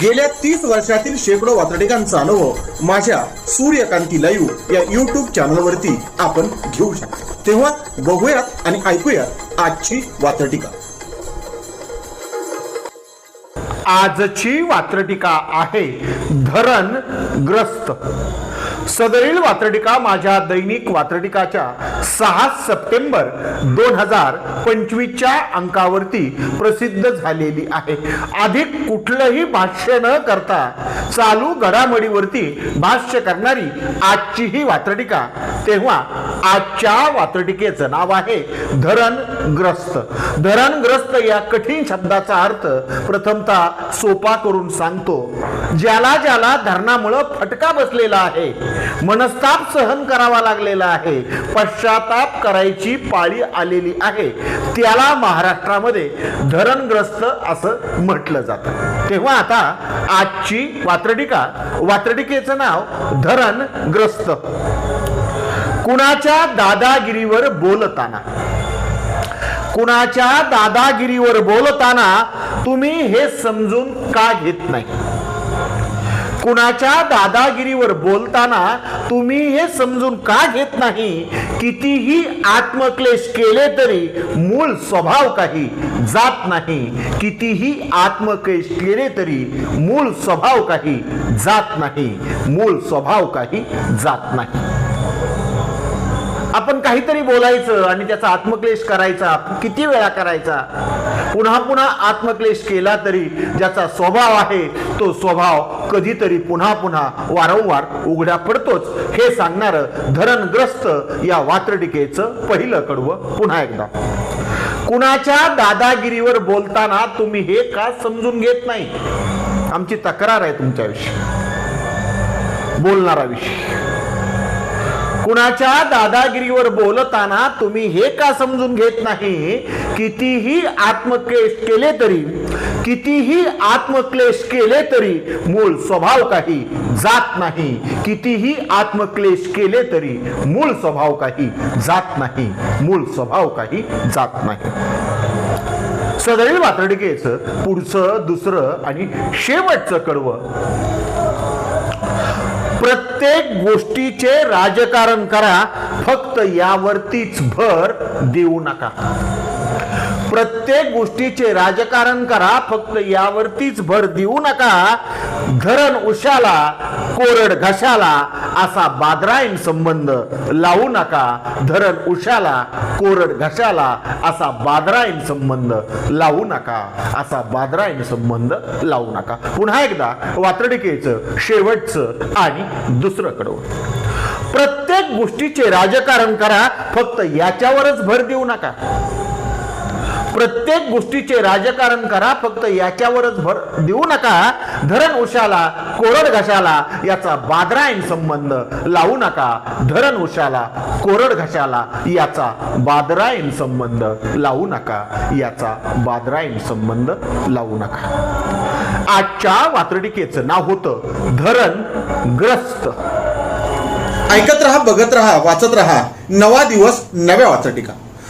गेल्या तीस वर्षातील शेकडो वातडिकांचा अनुभव माझ्या सूर्यकांती लाईव्ह या युट्यूब चॅनलवरती आपण घेऊ शकतो. तेव्हा बघूयात आणि ऐकूयात आजची वातडिका आजची वात्रटिका आहे धरण ग्रस्त सदरील वात्रटिका माझ्या दैनिक वात्रटिकाच्या सहा सप्टेंबर दोन हजार पंचवीसच्या अंकावरती प्रसिद्ध झालेली आहे. अधिक कुठलंही भाष्य न करता चालू घडामोडीवरती भाष्य करणारी आजची ही वात्रटिका तेव्हा आजच्या वात्रटिकेचं नाव आहे धरणग्रस्त. धरणग्रस्त या कठीण शब्दाचा अर्थ प्रथमतः सोपा करून सांगतो. ज्याला ज्याला धरणामुळं फटका बसलेला आहे मनस्ताप सहन करावा लागलेला आहे. पश्चाताप करायची पाळी आलेली आहे. त्याला महाराष्ट्रामध्ये धरणग्रस्त असं म्हटलं जातं. तेव्हा आता आजची वात्रटिका वात्रटिकेचं नाव धरणग्रस्त. कुणाच्या दादागिरीवर बोलताना? कुणाच्या दादागिरीवर बोलताना तुम्ही हे समजून का घेत नाही? कुणाच्या दादागिरीवर बोलताना तुम्ही हे समजून का घेत नाही? कितीही आत्मक्लेश केले तरी मूळ स्वभाव काही जात नाही. कितीही आत्मक्लेश केले तरी मूळ स्वभाव काही जात नाही. मूळ स्वभाव काही जात नाही. आपण काहीतरी बोलायचं आणि त्याचा आत्मक्लेश करायचा. किती वेळा करायचा? पुन्हा पुन्हा आत्मक्लेश केला तरी ज्याचा स्वभाव आहे तो स्वभाव कधीतरी पुन्हा पुन्हा वारंवार उघड्या पडतोच. हे सांगणारं धरणग्रस्त या वात्रटिकेचं पहिलं कडवं पुन्हा एकदा. कुणाच्या दादागिरीवर बोलताना तुम्ही हे का समजून घेत नाही? आमची तक्रार आहे तुमच्याविषयी. बोलणारा विषय कुणाच्या दादागिरीवर बोलताना तुम्ही हे का समजून घेत नाही? कितीही आत्मक्लेश केले तरी कितीही आत्मक्लेश केले तरी मूळ स्वभाव काही जात नाही. कितीही आत्मक्लेश केले तरी मूळ स्वभाव काही जात नाही. मूळ स्वभाव काही जात नाही. सदैव वातडिकेचं पुढचं दुसरं आणि शेवटचं कडवं. प्रत्येक गोष्टीचे राजकारण करा फक्त यावरतीच भर देऊ नका. प्रत्येक गोष्टीचे राजकारण करा फक्त यावरतीच भर देऊ नका. धरण उशाला कोरड घशाला असा बादरायण संबंध लावू नका. धरण उशाला कोरड घशाला असा बादरायण संबंध लावू नका. असा बादरायण संबंध लावू नका. पुन्हा एकदा वात्रडिकेचं शेवटचं आणि दुसरं कडवं प्रत्येक गोष्टीचे राजकारण करा फक्त याच्यावरच भर देऊ नका. प्रत्येक गोष्टीचे राजकारण करा फक्त याच्यावरच भर देऊ नका. धरण उशाला कोरड घशाला याचा बादरायण संबंध लावू नका. धरण उशाला कोरड घशाला याचा बादरायण संबंध लावू नका. याचा बादरायण संबंध लावू नका. आजच्या वात्रटिकेचं नाव होतं धरण ग्रस्त. ऐकत रहा बघत रहा वाचत रहा. नवा दिवस नव्या वाचटिका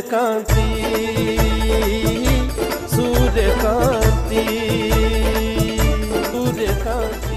Suryakanti Suryakanti Suryakanti